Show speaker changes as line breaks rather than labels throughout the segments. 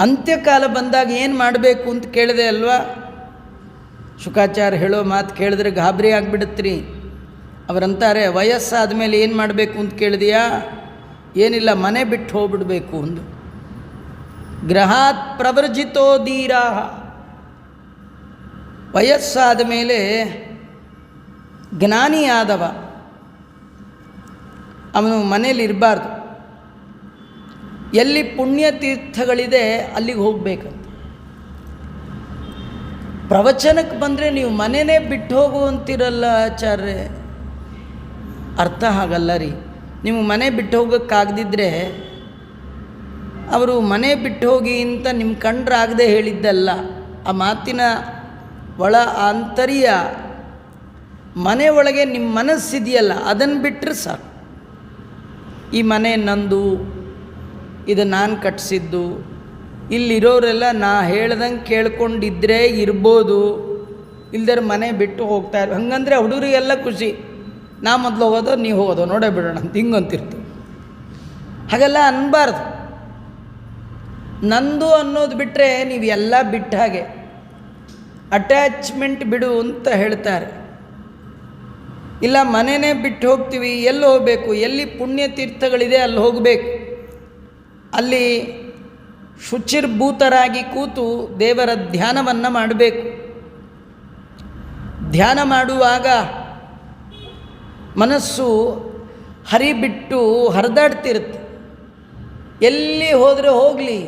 ಅಂತ್ಯಕಾಲ ಬಂದಾಗ ಏನು ಮಾಡಬೇಕು ಅಂತ ಕೇಳಿದೆ ಅಲ್ವಾ? ಶುಕಾಚಾರ್ಯ ಹೇಳೋ ಮಾತು ಕೇಳಿದ್ರೆ ಗಾಬರಿ ಆಗಿಬಿಡುತ್ತೀರಿ ಅವರಂತಾರೆ, ವಯಸ್ಸಾದ ಮೇಲೆ ಏನು ಮಾಡಬೇಕು ಅಂತ ಕೇಳಿದೆಯಾ? ಏನಿಲ್ಲ, ಮನೆ ಬಿಟ್ಟು ಹೋಗ್ಬಿಡಬೇಕು ಅಂದು. ಗ್ರಹಾತ್ ಪ್ರವರ್ಜಿತೋ ದೀರಾ ವಯಸ್ಸಾದ ಮೇಲೆ ಜ್ಞಾನಿಯಾದವ. ಅವನು ಮನೇಲಿ ಇರಬಾರ್ದು ಎಲ್ಲಿ ಪುಣ್ಯತೀರ್ಥಗಳಿದೆ ಅಲ್ಲಿಗೆ ಹೋಗಬೇಕಂತ. ಪ್ರವಚನಕ್ಕೆ ಬಂದರೆ ನೀವು ಮನೆಯೇ ಬಿಟ್ಟು ಹೋಗುವಂತಿರಲ್ಲ ಆಚಾರ್ಯ. ಅರ್ಥ ಹಾಗಲ್ಲ ರೀ. ನೀವು ಮನೆ ಬಿಟ್ಟು ಹೋಗೋಕ್ಕಾಗದಿದ್ದರೆ ಅವರು ಮನೆ ಬಿಟ್ಟು ಹೋಗಿ ಅಂತ ನಿಮ್ಮ ಕಂಡ್ರಾಗದೆ ಹೇಳಿದ್ದಲ್ಲ. ಆ ಮಾತಿನ ಒಳ ಆಂತರ್ಯ ಮನೆ ಒಳಗೆ ನಿಮ್ಮ ಮನಸ್ಸಿದೆಯಲ್ಲ ಅದನ್ನು ಬಿಟ್ಟರೆ ಸಾಕು. ಈ ಮನೆ ನಂದು ಇದು ನಾನು ಕಟ್ಟಿಸಿದ್ದು ಇಲ್ಲಿರೋರೆಲ್ಲ ನಾ ಹೇಳ್ದಂಗೆ ಕೇಳ್ಕೊಂಡಿದ್ರೆ ಇರ್ಬೋದು. ಇಲ್ದರ ಮನೆ ಬಿಟ್ಟು ಹೋಗ್ತಾ ಇರ್. ಹಂಗಂದರೆ ಹುಡುಗರಿಗೆಲ್ಲ ಖುಷಿ. ನಾ ಮೊದಲು ಹೋಗೋದು ನೀವು ಹೋಗೋದು. ನೋಡೇ ಬಿಡೋಣ ಅಂತ ಹಿಂಗಂತಿರ್ತು ಹಾಗೆಲ್ಲ ಅನ್ಬಾರ್ದು. ನಂದು ಅನ್ನೋದು ಬಿಟ್ಟರೆ ನೀವು ಎಲ್ಲ ಬಿಟ್ಟ ಹಾಗೆ. ಅಟ್ಯಾಚ್ಮೆಂಟ್ ಬಿಡು ಅಂತ ಹೇಳ್ತಾರೆ. ಇಲ್ಲ ಮನೆಯೇ ಬಿಟ್ಟು ಹೋಗ್ತೀವಿ. ಎಲ್ಲಿ ಹೋಗಬೇಕು? ಎಲ್ಲಿ ಪುಣ್ಯತೀರ್ಥಗಳಿದೆ ಅಲ್ಲಿ ಹೋಗಬೇಕು. ಅಲ್ಲಿ ಶುಚಿರ್ಭೂತರಾಗಿ ಕೂತು ದೇವರ ಧ್ಯಾನವನ್ನು ಮಾಡಬೇಕು. ಧ್ಯಾನ ಮಾಡುವಾಗ ಮನಸ್ಸು ಹರಿಬಿಟ್ಟು ಹರಿದಾಡ್ತಿರುತ್ತೆ. ಎಲ್ಲಿ ಹೋದರೆ ಹೋಗಲಿ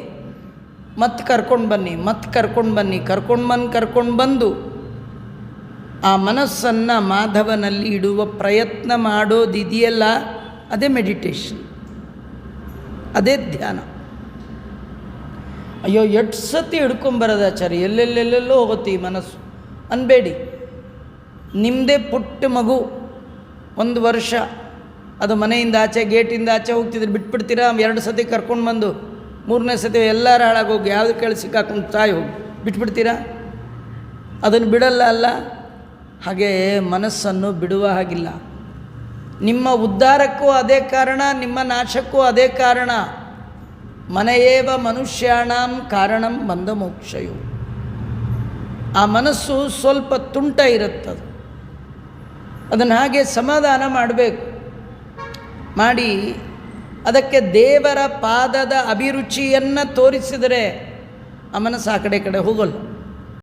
ಮತ್ತೆ ಕರ್ಕೊಂಡು ಬನ್ನಿ ಮತ್ತೆ ಕರ್ಕೊಂಡು ಬನ್ನಿ, ಕರ್ಕೊಂಡು ಬಂದು ಕರ್ಕೊಂಡು ಬಂದು ಆ ಮನಸ್ಸನ್ನು ಮಾಧವನಲ್ಲಿ ಇಡುವ ಪ್ರಯತ್ನ ಮಾಡೋದಿದೆಯಲ್ಲ, ಅದೇ ಮೆಡಿಟೇಷನ್ ಅದೇ ಧ್ಯಾನ. ಅಯ್ಯೋ, ಎಷ್ಟು ಸತಿ ಹಿಡ್ಕೊಂಬರೋದು ಆಚಾರ್ಯ? ಎಲ್ಲೆಲ್ಲೆಲ್ಲೆಲ್ಲೋ ಹೋಗುತ್ತೆ ಈ ಮನಸ್ಸು. ಅನ್ಬೇಡಿ. ನಿಮ್ಮದೇ ಪುಟ್ಟ ಮಗು. ಒಂದು ವರ್ಷ. ಅದು ಮನೆಯಿಂದ ಆಚೆ, ಗೇಟಿಂದ ಆಚೆ ಹೋಗ್ತಿದ್ರೆ ಬಿಟ್ಬಿಡ್ತೀರಾ? ಎರಡು ಸತಿ ಕರ್ಕೊಂಡು ಬಂದು, ಮೂರನೇ ಸತಿ ಎಲ್ಲರೂ ಹಾಳಾಗೋಗಿ ಯಾವುದು ಕೇಳಿ ಸಿಕ್ಕಾಕೊಂಡು ತಾಯಿ ಹೋಗಿ, ಬಿಟ್ಬಿಡ್ತೀರಾ? ಅದನ್ನು ಬಿಡಲ್ಲ ಅಲ್ಲ? ಹಾಗೆ ಮನಸ್ಸನ್ನು ಬಿಡುವ ಹಾಗಿಲ್ಲ. ನಿಮ್ಮ ಉದ್ಧಾರಕ್ಕೂ ಅದೇ ಕಾರಣ, ನಿಮ್ಮ ನಾಶಕ್ಕೂ ಅದೇ ಕಾರಣ. ಮನೆಯೇವ ಮನುಷ್ಯಾಣಂ ಕಾರಣಂ ಬಂದ ಮೋಕ್ಷಯು. ಆ ಮನಸ್ಸು ಸ್ವಲ್ಪ ತುಂಟ ಇರುತ್ತದು. ಅದನ್ನು ಹಾಗೆ ಸಮಾಧಾನ ಮಾಡಬೇಕು. ಮಾಡಿ ಅದಕ್ಕೆ ದೇವರ ಪಾದದ ಅಭಿರುಚಿಯನ್ನು ತೋರಿಸಿದರೆ ಆ ಮನಸ್ಸು ಆ ಕಡೆ ಕಡೆ ಹೋಗಲ್ಲ.